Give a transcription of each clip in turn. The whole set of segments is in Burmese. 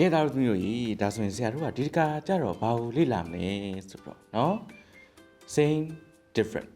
ကဲသားတို့သမီးတို့ရေဒါဆိုရင်ဆရာတို့ကဒီတကာကြတော့ဘာကိုလေ့လာမလဲဆိုတော့เนาะ same different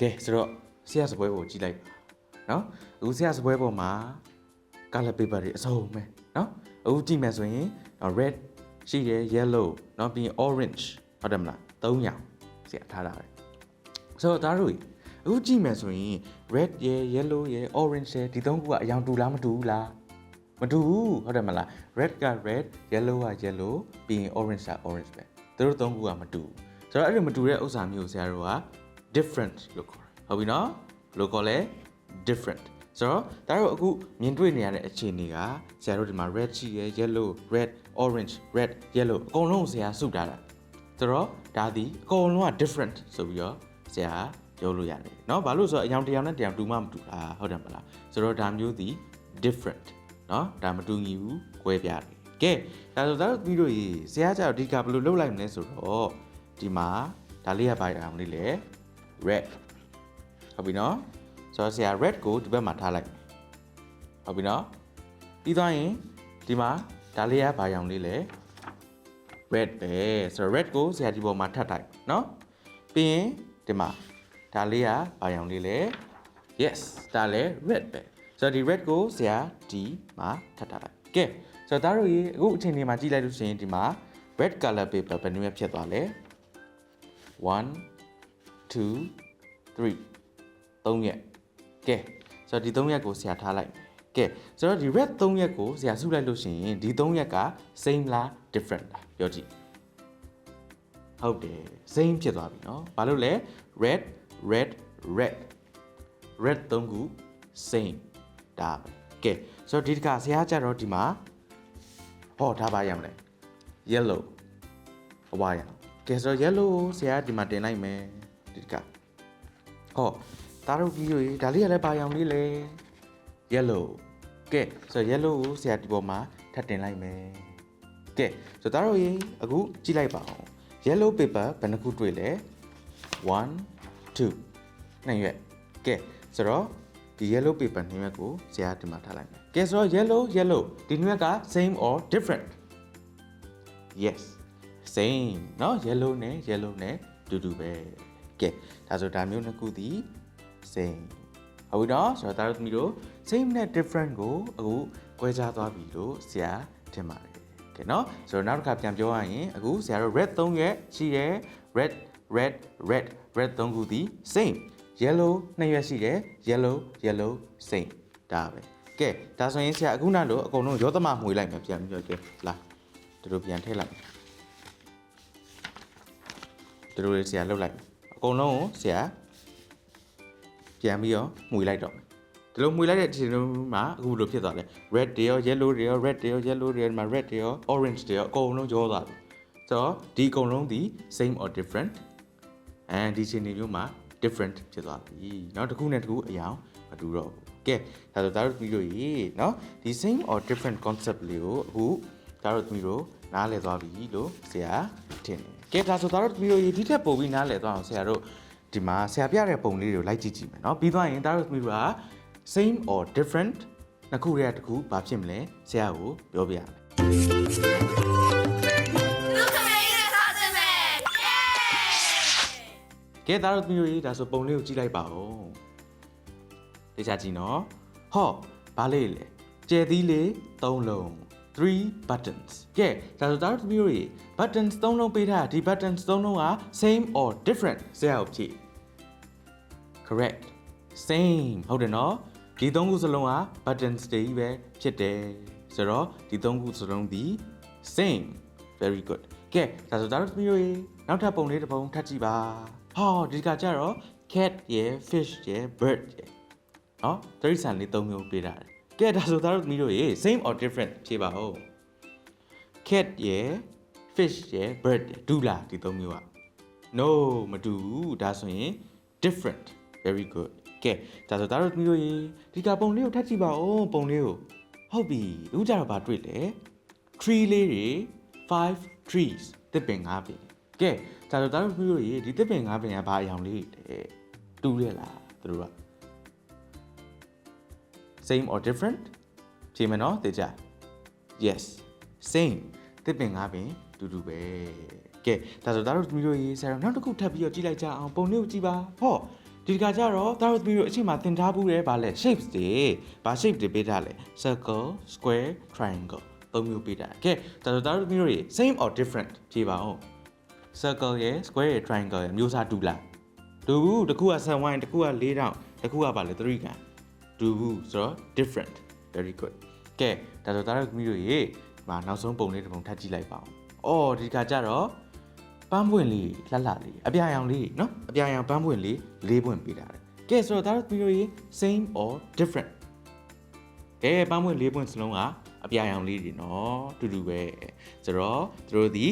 ကဲဆိုတော့ဆရာစပွဲကိုကြည့်လိုက်ပါเนาะအခုဆရာစပွဲပေါ်မှာ color paper တွေအစုံပဲเนาะအခုကြည့်မယ်ဆိုရင် red ရှိတယ် yellow เนาะပြီးရင် orange ဟုတ်တယ်မလား၃យ៉ាងဆရာထားတာပဲဆိုတော့သားတို့ရေအခုကြည့်မယ်ဆိုရင် red ရယ် yellow ရယ် orange ရယ်ဒီသုံးခုကအယောင်တူလားမတူဘူးလား မတူဘူးဟုတ်တယ်မလား red က red yellow က yellow ပြီးရင် orange က orange ပဲသူတို့သုံးခုကမတူဘူးဆိုတော့အဲ့ဒီမတူတဲ့ဥစ္စာမျိုးကိုဆရာတို့က different လို့ခေါ်တယ်ဟုတ်ပြီနော်ဘယ်လိုခေါ်လဲ different ဆိုတော့ဒါတို့အခုမြင်တွေ့နေရတဲ့အခြေအနေကဆရာတို့ဒီမှာ red ရှိရယ် yellow red orange red yellow အကုန်လုံးကိုဆရာစုထားတာဆိုတော့ဒါဒီအကုန်လုံးက different ဆိုပြီးတော့ဆရာပြောလို့ရတယ်เนาะဘာလို့ဆိုတော့အယောင်တစ်ယောင်နဲ့တစ်ယောင်တူမှမတူတာဟုတ်တယ်မလားဆိုတော့ဒါမျိုးဒီ different เนาะဒါမတူညီဘူး꿰ပြတယ်ကဲဒါဆိုဒါတို့ပြီးတော့ရေဆရာကျတော့ဒီကဘယ်လိုလုပ်လိုက်မလဲဆိုတော့ဒီမှာဒါလေးရပါရအောင်လေးလေ red ဟုတ်ပြီနော်ဆိုတော့ဆရာ red ကိုဒီဘက်မှာထားလိုက်မယ်ဟုတ်ပြီနော်ပြီးသွားရင်ဒီမှာဒါလေးရဘာရောင်လေးလဲ red ပဲဆိုတော့ red ကိုဆရာဒီပေါ်မှာထပ်တိုက်နော်ပြီးရင်ဒီမှာဒါလေးကဘာရောင်လေးလဲ yes ဒါလည်း red ပဲဆို တော့ဒီ red ကိုဆရာဒီမှာထပ်ထားလိုက်ကဲဆိုတော့ဒါတို့ရေအခုအချိန်ဒီမှာကြည့်လိုက်လို့ရှိရင်ဒီမှာ red color paper ဘယ်နှမျိုးဖြစ်သွားလဲ1 2 3 3ရက်ကဲဆိုတော့ဒီ3ရက်ကိုဆရာထားလိုက်ကဲဆိုတော့ဒီ red 3ရက်ကိုဆရာစုလိုက်လို့ရှိရင်ဒီ3ရက်က same လား different လားပြောကြည့်ဟုတ်တယ် same ဖြစ်သွားပြီเนาะဘာလို့လဲ red red red red 3ခု same ဒါပဲကဲဆိုတော့ဒီတစ်ခါဆရာကြတော့ဒီမှာဟောထားပါရမလဲ yellow အဝါရကဲဆိုတော့ yellow ကိုဆရာဒီမှာတင်လိုက်မယ်ဒီတစ်ခါဟောတားတို့ကြီးတွေဒါလေးကလည်းပါရောင်လေးလေ yellow ကဲဆိုတော့ yellow ကိုဆရာဒီပေါ်မှာထပ်တင်လိုက်မယ်ကဲဆိုတော့တားတို့ရေအခုကြည့်လိုက်ပါအောင် yellow paper ဘယ်နှခုတွေ့လဲ1 2နှစ်ရွက်ကဲဆိုတော့ ဒီ yellow paper နှစ်ရွက်ကိုဆရာဒီမှာထားလိုက်မယ်ကဲဆိုတော့ yellow yellow ဒီနှစ်ရွက်က same or different yes same เนาะ yellow နဲ့ yellow နဲ့တူတူပဲကဲဒါဆိုဒါမျိုးနှစ်ခုဒီ same ဟုတ်ပြီเนาะဆိုတော့ဒါတို့သမီးတို့ same နဲ့ different ကိုအခု꿰ခြားသွားပြီလို့ဆရာထင်ပါတယ်ကဲเนาะဆိုတော့နောက်တစ်ခါပြန်ပြောရရင်အခုဆရာတို့ red 3ရက်ရှိရယ် red red red red 3ခုဒီ same yellow 2ရက်ရှိတယ် yellow yellow same ဒါပဲကဲဒါဆိုရင်ဆရာအခုနလို့အကုန်လုံးရောသမမှွေလိုက်မယ်ပြန်ပြီးတော့ကဲလာတို့ပြန်ထည့်လိုက်မယ်တို့တွေဆရာလှုပ်လိုက်မယ်အကုန်လုံးကိုဆရာပြန်ပြီးတော့မှွေလိုက်တော့မယ်ဒီလိုမှွေလိုက်တဲ့အချိန်မှာအခုလိုဖြစ်သွားတယ် red တွေရော yellow တွေရော red တွေရော yellow တွေရောဒီမှာ red တွေရော orange တွေရောအကုန်လုံးရောသွားပြီဆိုတော့ဒီအကုန်လုံးဒီ same or different အဲဒီအချိန်တွေမျိုးမှာ different ဖြစ်သွားပြီเนาะတစ်ခုနဲ့တစ်ခုအရောင်မတူတော့ဘူးကဲဒါဆိုဒါတို့ပြီးလို့ရေเนาะဒီ same or different concept လေးကိုအခုဒါတို့သမီးတို့နားလည်သွားပြီလို့ဆရာထင်တယ်ကဲဒါဆိုဒါတို့သမီးတို့ရေဒီထက်ပိုပြီးနားလည်သွားအောင်ဆရာတို့ဒီမှာဆရာပြတဲ့ပုံလေးတွေကိုလိုက်ကြည့်ကြည့်မယ်เนาะပြီးသွားရင်ဒါတို့သမီးတို့က same or different နှစ်ခုတည်းတစ်ခုဘာဖြစ်မလဲဆရာကိုပြောပြရမယ် ကဲသားတို့သမီးတို့ရေဒါဆိုပုံလေးကိုကြည့်လိုက်ပါဦးတေချာကြည့်နော်ဟောဘာလေးလဲကျယ်သီးလေး၃လုံး3 buttons ကဲဒါဆိုသားတို့သမီးတို့ရေ buttons ၃လုံးပေးထားတာဒီ buttons ၃လုံးက same or different ဆရာကိုဖြည့် correct same ဟုတ်တယ်နော်ဒီ၃ခုစလုံးက buttons တွေကြီးပဲဖြစ်တယ်ဆိုတော့ဒီ၃ခုစလုံးဒီ same very good ကဲဒါဆိုဒါတို့သမီးတို့ရေနောက်ထပ်ပုံလေးတစ်ပုံထပ်ကြည့်ပါ ဟောဒီကကြတော့ cat ရယ် fish ရယ် bird ရယ်နော်တရိษံလေး၃မျိုးပေးထားတယ်ကဲဒါဆိုဒါတို့သမီးတို့ရေ same or different ဖြေပါဦး cat ရယ် fish ရယ် bird ရယ်ဒူလားဒီ၃မျိုးอ่ะ no မတူဘူးဒါဆိုရင် different very good ကဲဒါဆိုဒါတို့သမီးတို့ရေဒီကပုံလေးကိုထပ်ကြည့်ပါဦးပုံလေးကိုဟုတ်ပြီအခုကျတော့ဗာတွေ့လေ tree လေးတွေ5 trees တစ်ပင်၅ပင်ကဲ ဒါဆိုဒါတို့သမီးတို့ရေဒီတစ်ပင်၅ပင်ကဘာအရောင်လေးတွေလဲတူတယ်လားသူတို့က same or different ဖြေမယ်နော်တေချာ yes same တစ်ပင်ငါပင်တူတူပဲကဲဒါဆိုသားတို့သမီးတို့ရေးဆရာတို့နောက်တစ်ခုထပ်ပြီးတော့ကြည့်လိုက်ကြအောင်ပုံလေးကိုကြည့်ပါဟောဒီကကြတော့သားတို့သမီးတို့အချိန်မှာသင်ထားဘူးတယ်ဗာလဲ shapes တွေဗာ shape တွေပေးထားလဲ circle square triangle သုံးမျိုးပေးထားတယ်ကဲဒါဆိုသားတို့သမီးတို့ရေး same or different ဖြေပါဦး circle ရယ် square ရယ် triangle ရယ်မျိုးစားတူလားတူဘူးတစ်ခုက7 wine တစ်ခုက4တောင်တစ်ခုကပါလေ3ကန်တူဘူးဆိုတော့ different very good ကဲဒါဆိုသားတို့သမီးတို့ရေဒီမှာနောက်ဆုံးပုံလေးတစ်ပုံထပ်ကြည့်လိုက်ပါဦးအော်ဒီကကြတော့ပန်းပွင့်လေးလှလှလေးအပြာရောင်လေးနော်အပြာရောင်ပန်းပွင့်လေး၄ပွင့်ပေးထားတယ်ကဲဆိုတော့သားတို့သမီးတို့ရေ same or different ကဲပန်းပွင့်၄ပွင့်စလုံးကအပြာရောင်လေးတွေနော်တူတူပဲဆိုတော့သူတို့ဒီ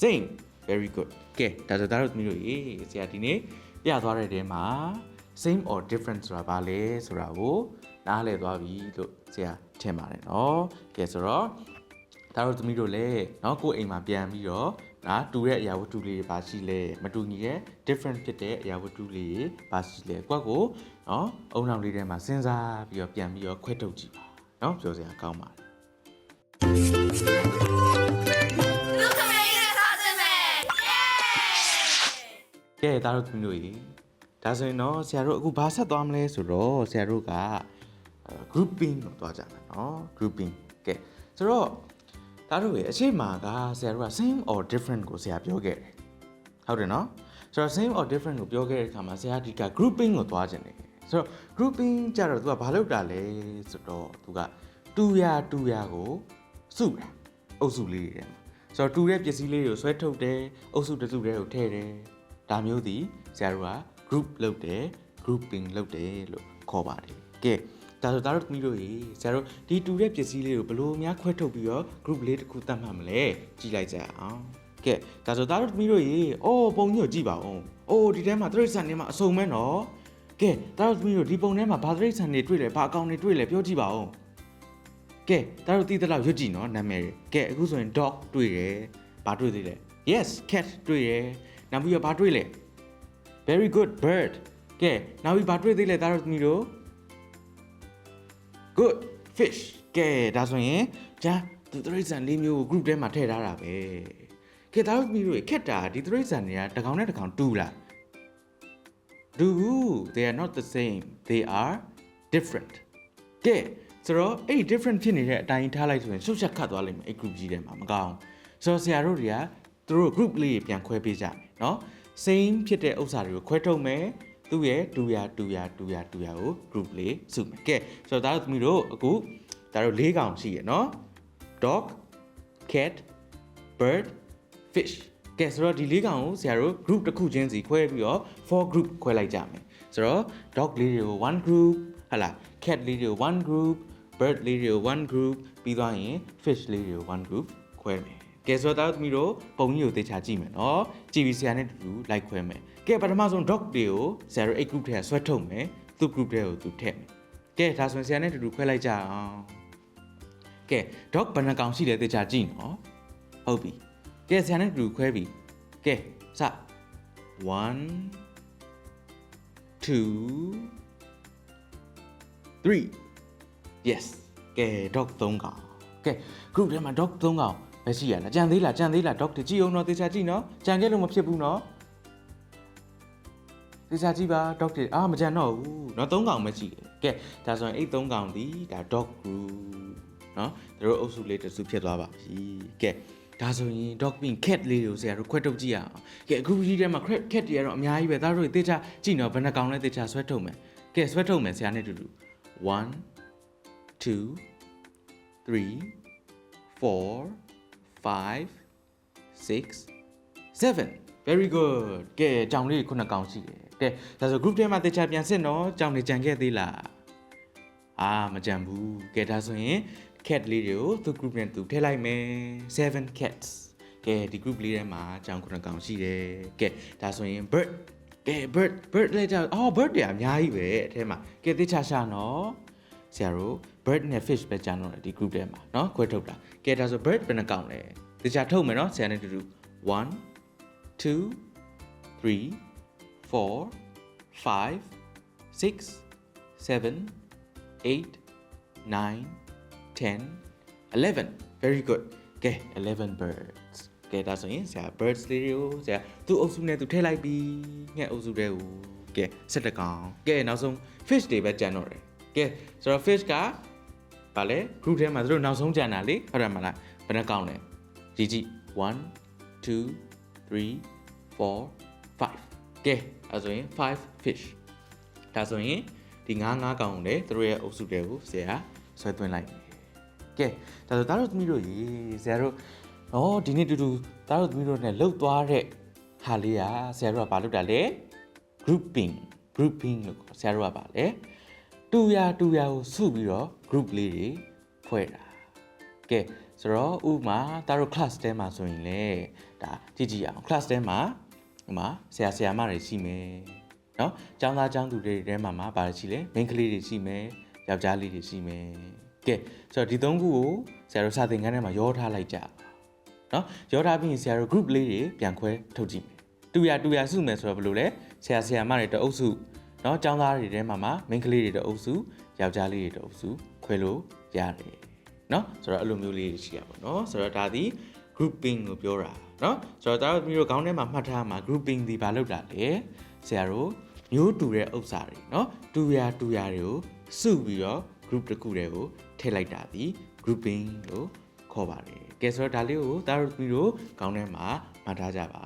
same very good ကဲဒါဆိုသားတို့သမီးတို့ရေဆရာဒီနေ့ပြသွားတဲ့တဲမှာ same or different ဆိုတာဘာလဲဆိုတာကိုနားလည်သွားပြီလို့ဆရာထင်ပါတယ်နော်ကဲဆိုတော့သားတို့သမီးတို့လည်းเนาะကိုယ့်အိမ်မှာပြန်ပြီးတော့ငါတူတဲ့အရာဝတ္ထုလေးတွေပါရှိလဲမတူညီတဲ့ different ဖြစ်တဲ့အရာဝတ္ထုလေးတွေပါရှိလဲကွက်ကိုเนาะအုံနောက်လေးထဲမှာစဉ်းစားပြီးတော့ပြန်ပြီးတော့ခွဲထုတ်ကြည့်ပါเนาะပြောစရာကောင်းပါတယ် ကဲသားတို့သမီးတို့ရေဒါဆိုရင်တော့ဆရာတို့အခုဘာဆက်သွားမလဲဆိုတော့ဆရာတို့ကအဲ grouping ကိုသွားကြမယ်နော် grouping ကဲဆိုတော့သားတို့ရေအချိန်မှာကဆရာတို့က same or different ကိုဆရာပြောခဲ့တယ်ဟုတ်တယ်နော်ဆိုတော့ same or different ကိုပြောခဲ့တဲ့အခါမှာဆရာဒီက grouping ကိုသွားခြင်းတယ်ဆိုတော့ grouping ကြတော့ तू ကဘာလုပ်တာလဲဆိုတော့ तू ကတူရတူရကိုစုတာအုပ်စုလေးတွေထဲမှာဆိုတော့တူတဲ့ပစ္စည်းလေးတွေကိုဆွဲထုတ်တယ်အုပ်စုတစ်စုတည်းကိုထည့်တယ် ဒါမျိုးသည်ဆရာတို့က group လုပ်တယ် grouping လုပ်တယ်လို့ခေါ်ပါတယ်ကဲဒါဆိုဒါတို့သမီးတို့ရေဆရာတို့ဒီတူတဲ့ပစ္စည်းလေးကိုဘယ်လိုများခွဲထုတ်ပြီးတော့ group လေးတစ်ခုတတ်မှတ်မလဲကြည့်လိုက်ကြအောင်ကဲဒါဆိုဒါတို့သမီးတို့ရေအော်ပုံညို့ကြည့်ပါဦးအိုးဒီထဲမှာသရိတ်ဆန်ထဲမှာအစုံမဲနော်ကဲဒါတို့သမီးတို့ဒီပုံထဲမှာဘာသရိတ်ဆန်တွေတွေ့လဲဘာအကောင်တွေတွေ့လဲပြောကြည့်ပါဦးကဲဒါတို့သိသလောက်ရွတ်ကြည့်နော်နာမည်တွေကဲအခုဆိုရင် dog တွေ့တယ်ဘာတွေ့သေးလဲ yes cat တွေ့တယ် နောက်ပြီးတော့ဘာတွေ့လဲ very good bird ကဲနောက်ပြီးဘာတွေ့သေးလဲသားတို့သမီးတို့ good fish ကဲဒါဆိုရင်ဂျာသူတရိတ်ဆန်လေးမျိုးကို group ထဲမှာထည့်ထားတာပဲကဲသားတို့သမီးတို့ခက်တာဒီတရိတ်ဆန်တွေကတစ်ကောင်နဲ့တစ်ကောင်တူလားတူဘူး they are not the same they are different ကဲဆိုတော့အဲ့ဒီ different ဖြစ်နေတဲ့အတိုင်းထားလိုက်ဆိုရင်ရှုပ်ချက်ခတ်သွားလိမ့်မယ်အဲ့ group ကြီးထဲမှာမကောင်းဆိုတော့ဆရာတို့တွေကသူတို့ group လေးတွေပြန်ခွဲပေးကြမယ် နော် same ဖြစ်တဲ့ဥစ္စာတွေကိုခွဲထုတ်မယ်သူ့ရဲ့တူရာတူရာတူရာတူရာကို group လေးစုမယ်ကဲဆိုတော့ဒါတို့သမီးတို့အခုဒါတို့၄កောင်ရှိရနော် dog cat bird fish ကဲဆိုတော့ဒီ၄កောင်ကိုဆရာတို့ group တစ်ခုချင်းစီခွဲပြီးတော့ four group ခွဲလိုက်ကြမယ်ဆိုတော့ dog လေးတွေကို one group ဟလာ cat လေးတွေကို one group bird လေးတွေကို one group ပြီးသွားရင် fish လေးတွေကို one group ခွဲမယ် ကဲဆိုတော့တားသမီးတို့ပုံကြီးကိုသေချာကြည့်မယ်နော်ကြည့်ပြီးဆရာနဲ့တူတူလိုက်ခွဲမယ်ကဲပထမဆုံး dog တွေကိုဆရာတို့ eight group ထဲကဆွဲထုတ်မယ်သူ့ group ထဲကိုသူထည့်မယ်ကဲဒါဆိုရင်ဆရာနဲ့တူတူခွဲလိုက်ကြအောင်ကဲ dog ဘယ်နှကောင်ရှိလဲသေချာကြည့်နော်ဟုတ်ပြီကဲဆရာနဲ့တူတူခွဲပြီကဲစ1 2 3 yes ကဲ dog 3ကောင်ကဲ group ထဲမှာ dog 3ကောင် မရှိရလားကြံသေးလားကြံသေးလားဒေါက်တာကြည့်အောင်တော့တေချာကြည့်နော်ကြံခဲ့လို့မဖြစ်ဘူးနော်တေချာကြည့်ပါဒေါက်တာအာမကြံတော့ဘူးနော်၃កောင်ပဲကြည့်တယ်ကဲဒါဆိုရင်အဲ့၃កောင်ဒီဒါ dog group နော်တို့အုပ်စုလေးတစ်စုဖြစ်သွားပါပြီကဲဒါဆိုရင် dog pin cat လေးတွေကိုဆရာတို့ခွဲထုတ်ကြည့်ရအောင်ကဲအခုကြီးထဲမှာ cat cat တွေကတော့အများကြီးပဲဒါတို့တေချာကြည့်နော်ဘယ်နှကောင်လဲတေချာဆွဲထုတ်မယ်ကဲဆွဲထုတ်မယ်ဆရာနဲ့တူတူ1 2 3 4 5 6 7 very good ကဲကြောင်လေးခုနှစ်ကောင်ရှိတယ်ကဲဒါဆို group ထဲမှာတေချာပြန်စစ်နော်ကြောင်တွေကြံခဲ့သေးလားအာမကြံဘူးကဲဒါဆိုရင် cat လေးတွေကိုသူ group နဲ့သူထည့်လိုက်မယ်7 cats ကဲဒီ group လေးထဲမှာကြောင်ခုနှစ်ကောင်ရှိတယ်ကဲဒါဆိုရင် bird ကဲ bird bird လေးကြောင်အော် bird တွေအများကြီးပဲအထဲမှာကဲတေချာရှာနော် ဆရာတို့ bird နဲ့ fish ပဲကြံတော့တယ်ဒီ group ထဲမှာเนาะခွဲထုတ်တာကဲဒါဆို bird ဘယ်နှကောင်လဲတေချာထုတ်မယ်เนาะဆရာနဲ့တူတူ1 2 3 4 5 6 7 8 9 10 11 very good ကဲ11 birds ကဲဒါဆိုရင်ဆရာ birds လေးတွေကိုဆရာသူ့အုပ်စုနဲ့သူထည့်လိုက်ပြီးငှက်အုပ်စုတွေကိုကဲ7ကောင်ကဲနောက်ဆုံး fish တွေပဲကြံတော့တယ် ကဲဆိုတော့ fish ကဗာလဲ group ထဲမှာသူတို့နောက်ဆုံးကြံတာလေဟုတ်တယ်မလားဘယ်နှကောင်လဲကြည့်ကြည့်1 2 3 4 5ကဲအဲဆိုရင်5 fish ဒါဆိုရင်ဒီ9 9ကောင်လေသူတို့ရဲ့အုပ်စုတွေကိုဆရာဆွဲသွင်းလိုက်တယ်ကဲဒါဆိုသားတို့သမီးတို့ရေဆရာတို့ဩဒီနေ့တူတူသားတို့သမီးတို့ ਨੇ လှုပ်သွားတဲ့ဟာလေးอ่ะဆရာတို့ကဘာလုပ်တာလဲ grouping grouping လို့ခေါ်ဆရာတို့ကပါလေ တူရာတူရာကိုစုပြီးတော့ group လေးတွေဖွဲ့တာကဲဆိုတော့ဥမာတအား class တဲမှာဆိုရင်လေဒါကြည့်ကြည့်အောင် class တဲမှာဥမာဆရာဆရာမတွေရှိမယ်နော်ကျောင်းသားကျောင်းသူတွေတဲမှာမှာဗာရှိလဲမိန်းကလေးတွေရှိမယ်ယောက်ျားလေးတွေရှိမယ်ကဲဆိုတော့ဒီသုံးခုကိုဆရာတို့စာသင်ခန်းထဲမှာရောထားလိုက်ကြနော်ရောထားပြီးရင်ဆရာတို့ group လေးတွေပြန်ခွဲထုတ်ကြည့်မယ်တူရတူရစုမယ်ဆိုတော့ဘယ်လိုလဲဆရာဆရာမတွေတအုပ်စု เนาะចောင်းသားတွေထဲမှာမှာမိန်းကလေးတွေတအုပ်စုယောက်ျားလေးတွေတအုပ်စုခွဲလို့ရတယ်เนาะဆိုတော့အဲ့လိုမျိုးလေးတွေရှိရပါတော့เนาะဆိုတော့ဒါဒီ grouping ကိုပြောတာเนาะဆိုတော့ဒါတို့မျိုးခေါင်းထဲမှာမှတ်ထားမှာ grouping ဒီဘာလုပ်တာလဲဆရာတို့မျိုးတူတဲ့ဥစ္စာတွေเนาะတူရတူရတွေကိုစုပြီးတော့ group တစ်ခုတည်းကိုထည့်လိုက်တာဒီ grouping လို့ခေါ်ပါတယ်ကဲဆိုတော့ဒါလေးကိုဒါတို့မျိုးခေါင်းထဲမှာမှတ်ထားကြပါ